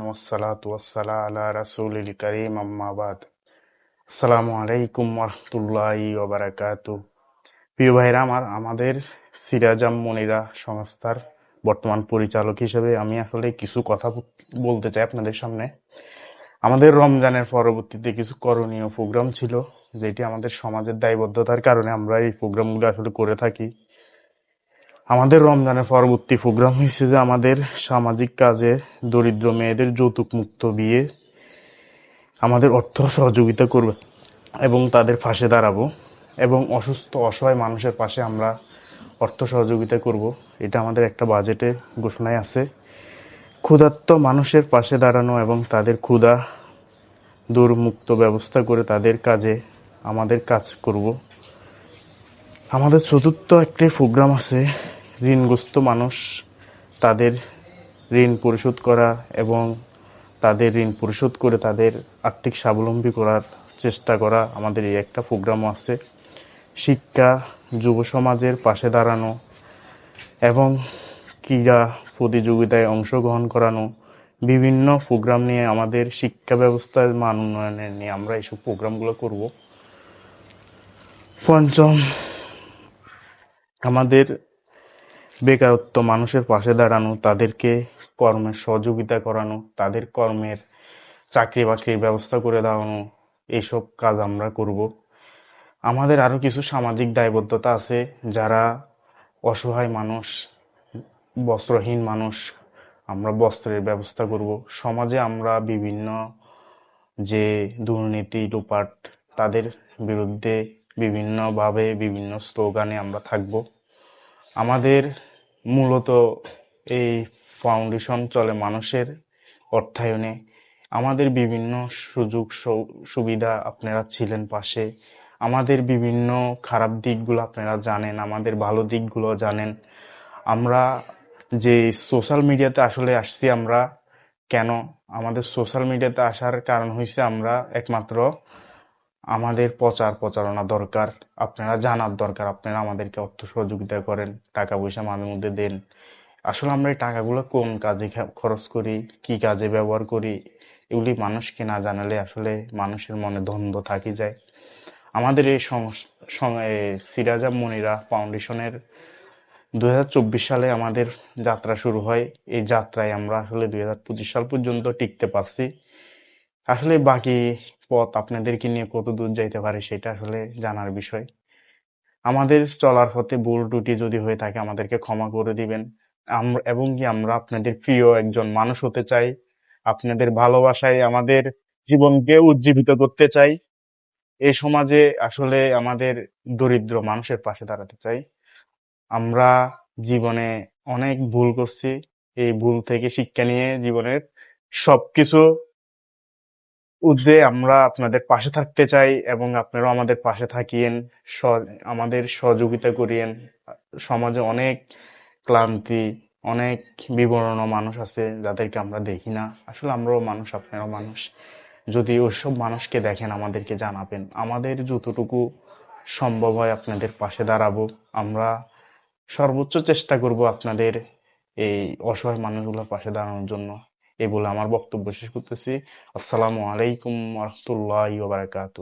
ওয়াসসালাতু ওয়াসসালাম আলা প্রিয় ভাইরা, আমার, আমাদের সিরাজাম সংস্থার বর্তমান পরিচালক হিসেবে আমি আসলে কিছু কথা বলতে চাই আপনাদের সামনে। আমাদের রমজানের পরবর্তীতে কিছু করণীয় প্রোগ্রাম ছিল, যেটি আমাদের সমাজের দায়বদ্ধতার কারণে আমরা এই প্রোগ্রামগুলো আসলে করে থাকি। আমাদের রমজানের পরবর্তী প্রোগ্রাম হয়েছে যে আমাদের সামাজিক কাজে দরিদ্র মেয়েদের যৌতুক মুক্ত বিয়ে আমাদের অর্থ সহযোগিতা করবে এবং তাদের পাশে দাঁড়াবো এবং অসুস্থ, অসহায় মানুষের পাশে আমরা অর্থ সহযোগিতা করব। এটা আমাদের একটা বাজেটে ঘোষণায় আছে। ক্ষুধার্ত মানুষের পাশে দাঁড়ানো এবং তাদের ক্ষুধা দুর্মুক্ত ব্যবস্থা করে তাদের কাজে আমাদের কাজ করব। আমাদের চতুর্থ একটি প্রোগ্রাম আছে ঋণগ্রস্ত মানুষ, তাদের ঋণ পরিশোধ করা এবং তাদের ঋণ পরিশোধ করে তাদের আর্থিক স্বাবলম্বী করার চেষ্টা করা আমাদের এই একটা প্রোগ্রামও আছে। শিক্ষা, যুব সমাজের পাশে দাঁড়ানো এবং ক্রীড়া প্রতিযোগিতায় অংশগ্রহণ করানো, বিভিন্ন প্রোগ্রাম নিয়ে আমাদের শিক্ষা ব্যবস্থার মান উন্নয়নের নিয়ে আমরা এইসব প্রোগ্রামগুলো করব। পঞ্চম, আমাদের বেকারত্ব, মানুষের পাশে দাঁড়ানো, তাদেরকে কর্মের সহযোগিতা করানো, তাদের কর্মের চাকরি বাকরির ব্যবস্থা করে দেওয়ানো এইসব কাজ আমরা করব। আমাদের আরও কিছু সামাজিক দায়বদ্ধতা আছে যারা অসহায় মানুষ, বস্ত্রহীন মানুষ, আমরা বস্ত্রের ব্যবস্থা করব। সমাজে আমরা বিভিন্ন যে দুর্নীতি লোপাট তাদের বিরুদ্ধে বিভিন্নভাবে বিভিন্ন স্লোগানে আমরা থাকব। আমাদের মূলত এই ফাউন্ডেশন চলে মানুষের অর্থায়নে। আমাদের বিভিন্ন সুযোগ সুবিধা আপনারা ছিলেন পাশে। আমাদের বিভিন্ন খারাপ দিকগুলো আপনারা জানেন, আমাদের ভালো দিকগুলো জানেন। আমরা যে সোশ্যাল মিডিয়াতে আসলে আসছি আমরা কেন? আমাদের সোশ্যাল মিডিয়াতে আসার কারণ হয়েছে আমরা একমাত্র আমাদের প্রচার প্রচারণা দরকার, আপনারা জানার দরকার, আপনারা আমাদেরকে অর্থ সহযোগিতা করেন, টাকা পয়সা মাঝে মধ্যে দেন। আসলে আমরা এই টাকাগুলো কোন কাজে খরচ করি, কি কাজে ব্যবহার করি, এগুলি মানুষকে না জানালে আসলে মানুষের মনে দ্বন্দ্ব থাকি যায়। আমাদের এই সিরাজা মনিরা ফাউন্ডেশনের দু হাজার চব্বিশ সালে আমাদের যাত্রা শুরু হয়। এই যাত্রায় আমরা আসলে দু হাজার পঁচিশ সাল পর্যন্ত টিকতে পারছি। আসলে বাকি পথ আপনাদেরকে নিয়ে কত দূর যাইতে পারে সেটা আসলে জানার বিষয়। আমাদের চলার পথে ভুল টুটি যদি হয়ে থাকে আমাদেরকে ক্ষমা করে দিবেন। আমরা এবং কি আমরা আপনাদের প্রিয় একজন মানুষ হতে চাই, আপনাদের ভালোবাসায় আমাদের জীবনকে উজ্জীবিত করতে চাই এই সমাজে আসলে আমাদের দরিদ্র মানুষের পাশে দাঁড়াতে চাই। আমরা জীবনে অনেক ভুল করছি, এই ভুল থেকে শিক্ষা নিয়ে জীবনের সবকিছু উদ্দে আমরা আপনাদের পাশে থাকতে চাই এবং আপনারাও আমাদের পাশে থাকিয়েন আমাদের সহযোগিতা করিয়েন। সমাজে অনেক ক্লান্তি, অনেক বিবরণ মানুষ আছে যাদেরকে আমরা দেখি না। আসলে আমরাও মানুষ, আপনারাও মানুষ। যদি ওইসব মানুষকে দেখেন, আমাদেরকে জানাবেন। আমাদের যতটুকু সম্ভব হয় আপনাদের পাশে দাঁড়াবো। আমরা সর্বোচ্চ চেষ্টা করব আপনাদের এই অসহায় মানুষগুলোর পাশে দাঁড়ানোর জন্য। এই বলে আমার বক্তব্য শেষ করতেছি। আসসালামু আলাইকুম রহমতুল্লাহ বারাকাতু